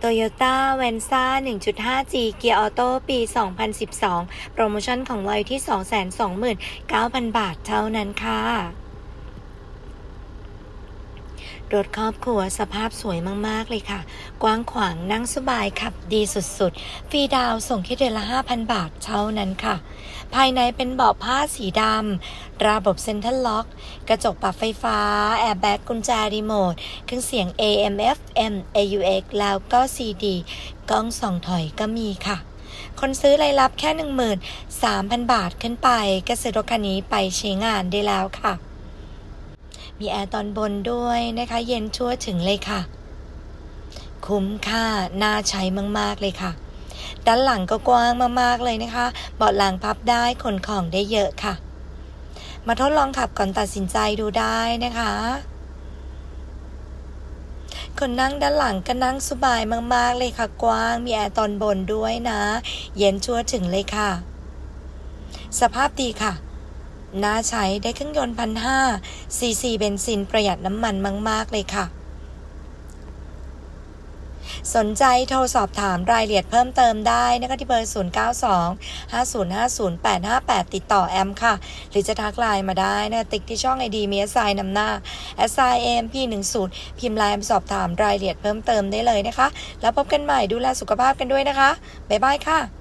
โตโยต้าเวนซ่า 1.5G เกียร์ออโต้ปี 2012 โปรโมชั่นของเราอยที่ 229,000 บาทเท่านั้นค่ะ รถครอบครัวสภาพสวยมาก ๆ เลยค่ะ กว้างขวางนั่งสบายขับดีสุดๆ ฟรีดาวส่งแค่เดือนละ 5,000 บาทเท่านั้นค่ะ ภายในเป็นเบาะผ้าสีดำ ระบบเซ็นทรัลล็อก กระจกปรับไฟฟ้า แอร์แบ็กกุญแจรีโมท เครื่องเสียง AM FM AUX แล้วก็ CD กล้องส่องถอยก็มีค่ะคนซื้อรายรับแค่ 13,000 บาทขึ้นไป ก็ซื้อรถคันนี้ไปใช้งานได้แล้วค่ะ มีแอร์ตอนบนด้วยนะคะ เย็นชั่วถึงเลยค่ะ คุ้มค่า น่าใช้มาก ๆ เลยค่ะ ด้านหลังก็กว้างมาก ๆ เลยนะคะ เบาะหลังพับได้ขนของได้เยอะค่ะ มาทดลองขับก่อนตัดสินใจดูได้นะคะ คนนั่งด้านหลังก็นั่งสบายมาก ๆ เลยค่ะ กว้าง มีแอร์ตอนบนด้วยนะ เย็นชั่วถึงเลยค่ะ สภาพดีค่ะ น่าใช้ได้เครื่องยนต์พันห้าซีซีเบนซินประหยัดน้ำมันมาก ๆ เลยค่ะ สนใจโทรสอบถามรายละเอียดเพิ่มเติมได้นะคะที่เบอร์ 092 5050 858 ติดต่อแอมค่ะ หรือจะทักไลน์มาได้นะติ๊กที่ช่องไอดีมี s อนำหน้า s i m p 1 0พิมพ์ไลน์สอบถามรายละเอียดเพิ่มเติมได้เลยนะคะ แล้วพบกันใหม่ดูแลสุขภาพกันด้วยนะคะ บ๊ายบายค่ะ